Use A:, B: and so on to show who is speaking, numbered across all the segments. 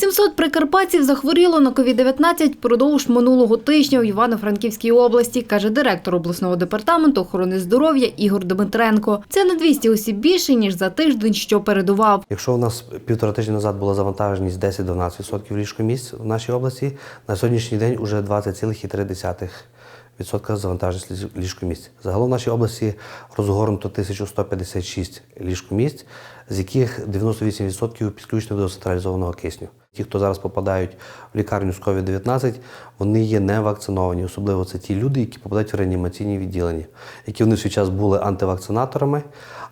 A: 700 прикарпатців захворіло на COVID-19 впродовж минулого тижня у Івано-Франківській області, каже директор обласного департаменту охорони здоров'я Ігор Дмитренко. Це на 200 осіб більше, ніж за тиждень, що передував.
B: Якщо у нас півтора тижня назад була завантаженість 10-12% ліжкомісць в нашій області, на сьогоднішній день уже 20,3% завантаженість ліжкомісць. Загалом в нашій області розгорнуто 1156 ліжкомісць, з яких 98% підключені до централізованого кисню. Ті, хто зараз попадають в лікарню з COVID-19, вони є не вакциновані. Особливо це ті люди, які попадають в реанімаційні відділення, які вони в свій час були антивакцинаторами,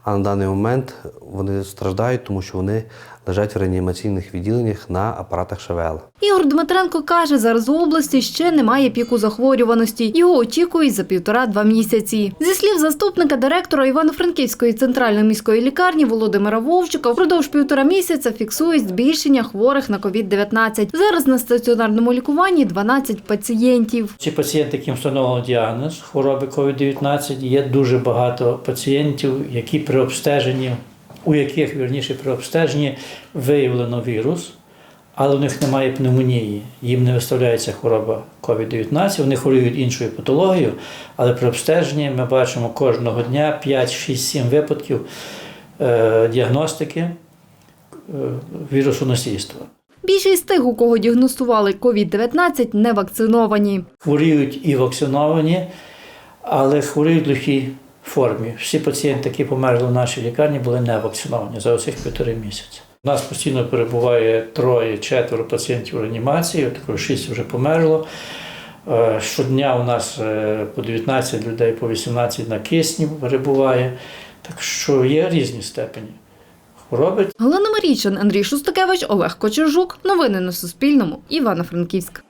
B: а на даний момент вони страждають, тому що вони лежать в реанімаційних відділеннях на апаратах ШВЛ.
A: Ігор Дмитренко каже, зараз у області ще немає піку захворюваності. Його очікують за півтора-два місяці. Зі слів заступника директора Івано-Франківської центральної міської лікарні Володимира Вовчика, впродовж півтора місяця фіксують збільшення хворих на COVID-19. Зараз на стаціонарному лікуванні 12 пацієнтів.
C: Ці пацієнти, яким встановлено діагноз хвороби COVID-19, є дуже багато пацієнтів, які при обстеженні, у яких вірніше при обстеженні виявлено вірус, але у них немає пневмонії, їм не виставляється хвороба COVID-19, вони хворіють іншою патологією, але при обстеженні ми бачимо кожного дня 5, 6, 7 випадків е, діагностики е, вірусу носійства.
A: Більшість тих, у кого діагностували COVID-19, не вакциновані.
C: хворіють і вакциновані, але хворіють в легкій формі. Всі пацієнти, які померли в нашій лікарні, були не вакциновані за оцих півтори місяці. У нас постійно перебуває троє, четверо пацієнтів в реанімації, також шість вже померло. Е, Щодня у нас е, по 19 людей, по 18 на кисні перебуває. Так що є різні степені хвороби.
A: Галина Марійчин, Андрій Шустакевич, Олег Кочержук. Новини на Суспільному. Івано-Франківськ.